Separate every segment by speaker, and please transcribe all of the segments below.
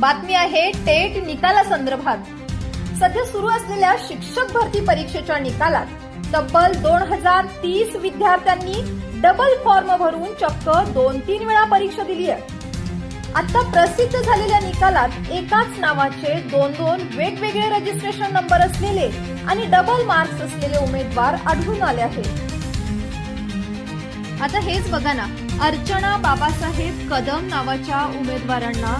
Speaker 1: बातमी आहे टेट निकाला संदर्भात. सध्या सुरू असलेल्या शिक्षक भरती परीक्षेच्या निकालात तब्बल दोन हजार तीस विद्यार्थ्यांनी डबल फॉर्म भरून चक्क दोन तीन वेळा परीक्षा दिली आहे. आता प्रसिद्ध झालेल्या निकालात एकाच नावाचे दोन दोन वेगवेगळे रजिस्ट्रेशन नंबर असलेले आणि डबल मार्क्स असलेले उमेदवार आढळून आले आहेत. आता हेच बघा ना अर्चना बाबासाहेब कदम नावाच्या उमेदवारांना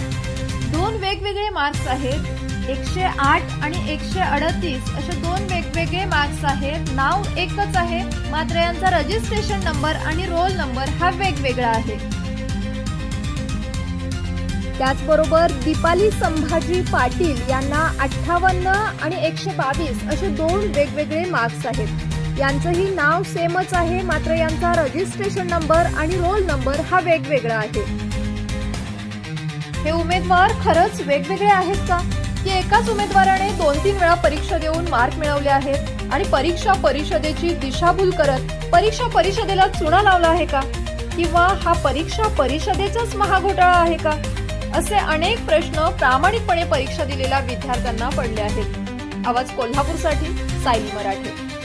Speaker 1: मार्क्स आहेत. एकशे आठ आणि एकशे अडतीस असे दोन वेगवेगळे मार्क्स आहेत. नाव एकच आहे. मात्र यांचा रजिस्ट्रेशन नंबर आणि रोल नंबर हा वेगवेगळा आहे. त्याचबरोबर दीपाली संभाजी पाटील यांना अठ्ठावन्न आणि एकशे बावीस असे दोन वेगवेगळे मार्क्स आहेत. यांचंही नाव सेमच आहे मात्र यांचा रजिस्ट्रेशन नंबर आणि रोल नंबर हा वेगवेगळा आहे. हे उमेदवार खरंच वेगवेगळे आहेत का? की एकाच उमेदवाराने दोन तीन वेळा परीक्षा देऊन मार्क मिळवले आहेत आणि परीक्षा परिषदेची दिशाभूल करत परीक्षा परिषदेला चुना लावला आहे का? किंवा हा परीक्षा परिषदेचाच महाघोटाळा आहे का? असे अनेक प्रश्न प्रामाणिकपणे परीक्षा दिलेल्या विद्यार्थ्यांना पडले आहेत. आवाज कोल्हापूरसाठी सायली मराठे.